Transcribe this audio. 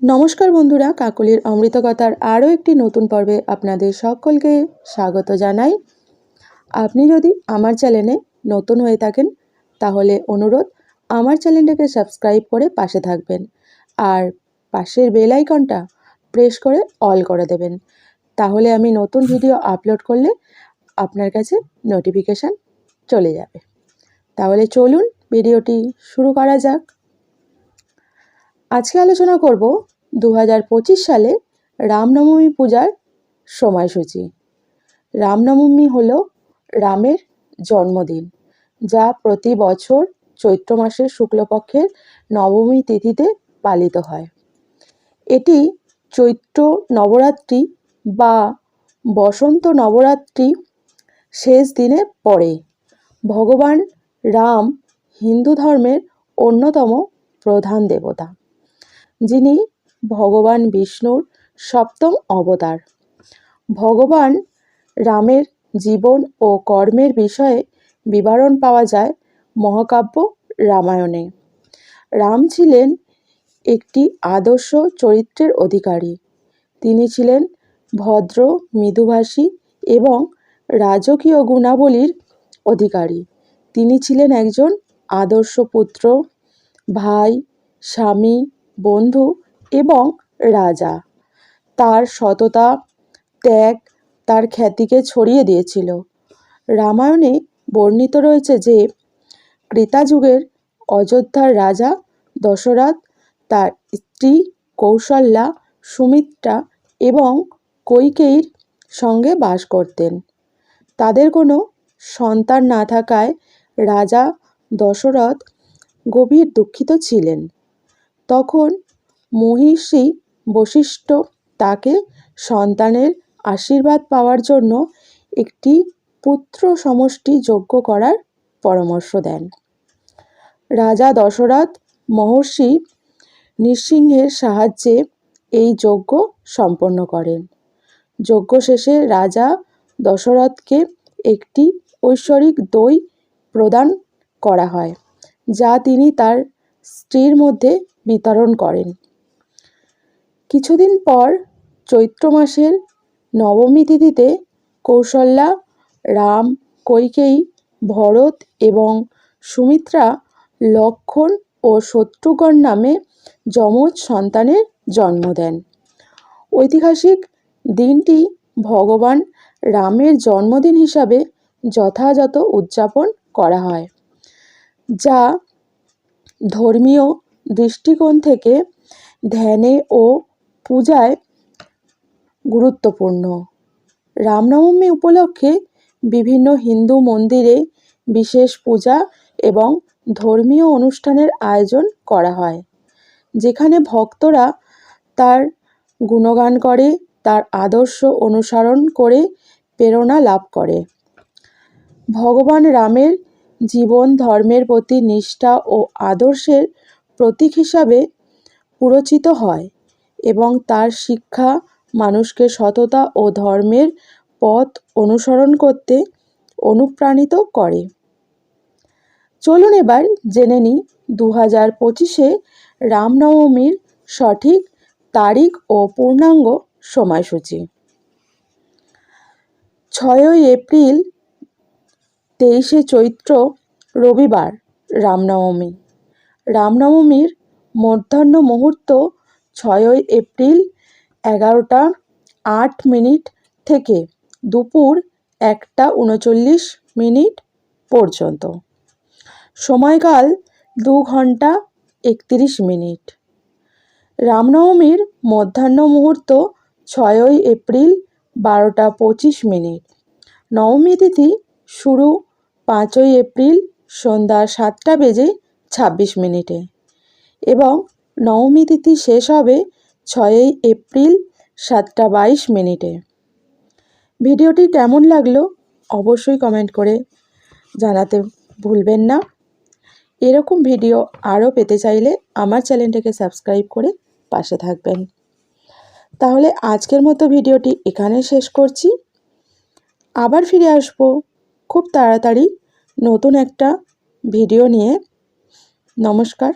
নমস্কার বন্ধুরা, কাকলির অমৃতকথার আরও একটি নতুন পর্বে আপনাদের সকলকে স্বাগত জানাই। আপনি যদি আমার চ্যানেলে নতুন হয়ে থাকেন, তাহলে অনুরোধ, আমার চ্যানেলটাকে সাবস্ক্রাইব করে পাশে থাকবেন আর পাশের বেল আইকনটা প্রেস করে অল করে দেবেন। তাহলে আমি নতুন ভিডিও আপলোড করলে আপনার কাছে নোটিফিকেশান চলে যাবে। তাহলে চলুন ভিডিওটি শুরু করা যাক। আজকে আলোচনা করব দু হাজার পঁচিশ সালে রামনবমী পূজার সময়সূচি। রামনবমী হল রামের জন্মদিন, যা প্রতি বছর চৈত্র মাসের শুক্লপক্ষের নবমী তিথিতে পালিত হয়। এটি চৈত্র নবরাত্রি বা বসন্ত নবরাত্রি শেষ দিনে পড়ে। ভগবান রাম হিন্দু ধর্মের অন্যতম প্রধান দেবতা। যিনি ভগবান বিষ্ণুর সপ্তম অবতার। ভগবান রামের জীবন ও কর্মের বিষয়ে বিবরণ পাওয়া যায় মহাকাব্য রামায়ণে। রাম ছিলেন একটি আদর্শ চরিত্রের অধিকারী। তিনি ছিলেন ভদ্র, মৃদুভাষী এবং রাজকীয় গুণাবলীর অধিকারী। তিনি ছিলেন একজন আদর্শ পুত্র, ভাই, স্বামী বন্ধু এবং রাজা। তার সততা, ত্যাগ তার খ্যাতিকে ছড়িয়ে দিয়েছিল। রামায়ণে বর্ণিত রয়েছে যে ক্রেতাযুগের অযোধ্যার রাজা দশরথ, তার স্ত্রী কৌশল্যা, সুমিত্রা এবং কৈকেয়ীর সঙ্গে বাস করতেন। তাদের কোনো সন্তান না থাকায় রাজা দশরথ গভীর দুঃখিত ছিলেন। তখন মহিষী বশিষ্ঠ তাকে সন্তানের আশীর্বাদ পাওয়ার জন্য একটি পুত্র সমষ্টি যজ্ঞ করার পরামর্শ দেন। রাজা দশরথ মহর্ষি নৃসিংহের সাহায্যে এই যজ্ঞ সম্পন্ন করেন। যজ্ঞ শেষে রাজা দশরথকে একটি ঐশ্বরিক দই প্রদান করা হয়, যা তিনি তার স্ত্রীর মধ্যে বিতরণ করেন। কিছুদিন পর চৈত্র মাসের নবমী তিথিতে কৌশল্যা, রাম, কৈকেয়ী, ভরত এবং সুমিত্রা লক্ষণ ও শত্রুঘ্ন নামে যমজ সন্তানের জন্ম দেন। ঐতিহাসিক দিনটি ভগবান রামের জন্মদিন হিসাবে যথাযথ উদযাপন করা হয়, যা ধর্মীয় দৃষ্টিকোণ থেকে ধ্যানে ও পূজায় গুরুত্বপূর্ণ। রামনবমী উপলক্ষে বিভিন্ন হিন্দু মন্দিরে বিশেষ পূজা এবং ধর্মীয় অনুষ্ঠানের আয়োজন করা হয়, যেখানে ভক্তরা তার গুণগান করে, তার আদর্শ অনুসরণ করে, প্রেরণা লাভ করে। ভগবান রামের জীবন ধর্মের প্রতি নিষ্ঠা ও আদর্শের প্রতীক হিসাবে পুরোচিত হয় এবং তার শিক্ষা মানুষকে সততা ও ধর্মের পথ অনুসরণ করতে অনুপ্রাণিত করে। চলুন এবার জেনে নিই দু হাজার পঁচিশে রামনবমীর সঠিক তারিখ ও পূর্ণাঙ্গ সময়সূচি। ছয়ই এপ্রিল তেইশে চৈত্র রবিবার রামনবমী। রামনবমীর মধ্যাহ্ন মুহূর্ত ছয়ই এপ্রিল এগারোটা আট মিনিট থেকে দুপুর একটা উনচল্লিশ মিনিট পর্যন্ত। সময়কাল দু ঘণ্টা একত্রিশ মিনিট। রামনবমীর মধ্যাহ্ন মুহূর্ত ছয়ই এপ্রিল বারোটা পঁচিশ মিনিট। নবমী তিথি শুরু পাঁচই এপ্রিল সন্ধ্যা সাতটা বেজে ছাব্বিশ মিনিটে। এবং নবমী তিথি শেষ হবে ছয়ই এপ্রিল সাতটা বাইশ মিনিটে। ভিডিওটি কেমন লাগল অবশ্যই কমেন্ট করে জানাতে ভুলবেন না। এরকম ভিডিও আরও পেতে চাইলে আমার চ্যানেলটাকে সাবস্ক্রাইব করে পাশে থাকবেন। তাহলে আজকের মতো ভিডিওটি এখানে শেষ করছি। আবার ফিরে আসব খুব তাড়াতাড়ি নতুন একটা ভিডিও নিয়ে। নমস্কার।